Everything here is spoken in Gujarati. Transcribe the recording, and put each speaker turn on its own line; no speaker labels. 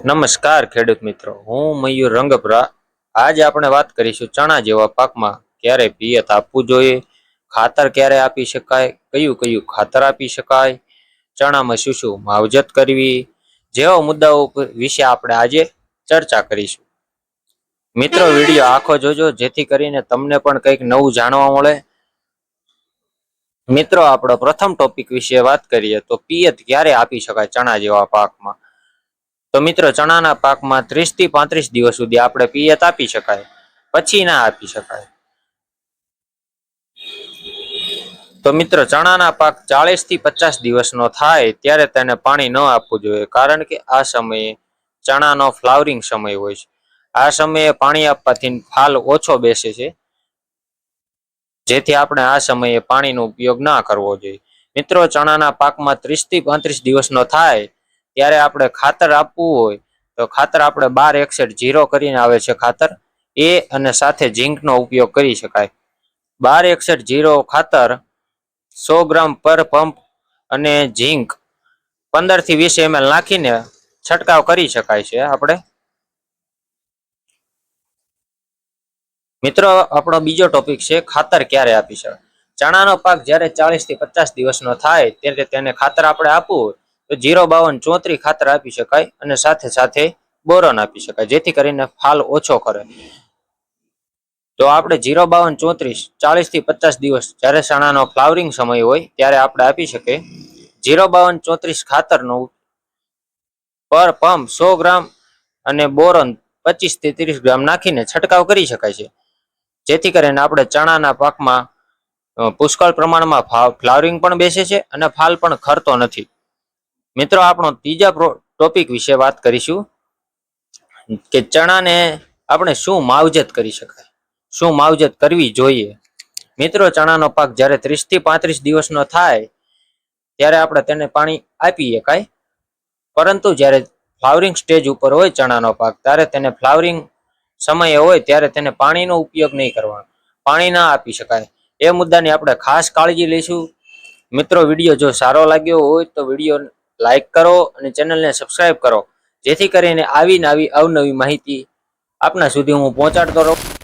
નમસ્કાર ખેડૂત મિત્રો, હું મયુર રંગપરા. આજે આપણે વાત કરીશું ચણા જેવા પાકમાં ક્યારે પિયત આપવું જોઈએ, ખાતર ક્યારે આપી શકાય, કયું કયું ખાતર આપી શકાય, ચણામાં શું શું માવજત કરવી, જેવા મુદ્દાઓ વિશે આપણે આજે ચર્ચા કરીશું. મિત્રો, વીડિયો આખો જોજો, જેથી કરીને તમને પણ કંઈક નવું જાણવા મળે. મિત્રો, આપણો પ્રથમ ટોપિક વિશે વાત કરીએ તો પિયત ક્યારે આપી શકાય ચણા જેવા પાકમાં? તો મિત્રો, ચણાના પાકમાં ત્રીસથી પાંત્રીસ દિવસ સુધી આપણે પિયત આપી શકાય, પછી ના આપી શકાય. તો મિત્રો, ચણાના પાક ચાલીસથી પચાસ દિવસનો થાય ત્યારે તેને પાણી ન આપવું જોઈએ, કારણ કે આ સમયે ચણાનો ફ્લાવરિંગ સમય હોય છે. આ સમયે પાણી આપવાથી ફાલ ઓછો બેસે છે, જેથી આપણે આ સમયે પાણીનો ઉપયોગ ના કરવો જોઈએ. મિત્રો, ચણાના પાકમાં ત્રીસથી પાંત્રીસ દિવસનો થાય ત્યારે આપણે ખાતર આપવું હોય, તો ખાતર આપણે બાર એકસઠ જીરો કરીને આવે છે ખાતર. એ અને સાથે ઝીંકનો ઉપયોગ કરી શકાય. બાર એકસઠ જીરો ખાતર સો ગ્રામ પર પંપ અને ઝીંક પંદરથી વીસ એમએલ નાખીને છંટકાવ કરી શકાય છે આપણે. મિત્રો, આપણો બીજો ટોપિક છે ખાતર ક્યારે આપી શકાય? ચણાનો પાક જ્યારે ચાલીસથી પચાસ દિવસનો થાય, ત્યારે તેને ખાતર આપણે આપવું તો જીરો બાવન ચોત્રી ખાતર આપી શકાય અને સાથે સાથે બોરોન આપી શકાય, જેથી કરીને ફાલ ઓછો કરે. તો આપણે જીરો બાવન ચોત્રીસ ચાલીસથી પચાસ દિવસ જ્યારે ચણાનો ફ્લાવરિંગ સમય હોય ત્યારે આપણે આપી શકીએ. જીરો બાવન ચોત્રીસ ખાતરનો પર પંપ સો ગ્રામ અને બોરોન પચીસથી ત્રીસ ગ્રામ નાખીને છંટકાવ કરી શકાય છે. જેથી કરીને આપણે ચણાના પાકમાં પુષ્કળ પ્રમાણમાં ફ્લાવરિંગ પણ બેસે છે અને ફાલ પણ ખરતો નથી. મિત્રો, આપણો ત્રીજા ટોપિક વિશે વાત કરીશું કે ચણાને આપણે શું માવજત કરી શકાય? શું માવજત કરવી જોઈએ? મિત્રો, ચણાનો પાક જ્યારે ત્રીસથી પાંત્રીસ દિવસનો થાય, ત્યારે આપણે તેને પાણી આપી શકાય પરંતુ જ્યારે ફ્લાવરિંગ સ્ટેજ ઉપર હોય ચણાનો પાક, ત્યારે તેને ફ્લાવરિંગ સમયે હોય ત્યારે તેને પાણીનો ઉપયોગ નહીં કરવાનો. પાણી ના આપી શકાય. એ મુદ્દાની આપણે ખાસ કાળજી લઈશું. મિત્રો, વીડિયો જો સારો લાગ્યો હોય તો વીડિયો લાઈક કરો અને ચેનલને સબસ્ક્રાઇબ કરો. જેથી કરીને આવી ને આવી અવનવી માહિતી આપના સુધી હું પહોંચાડતો રહું.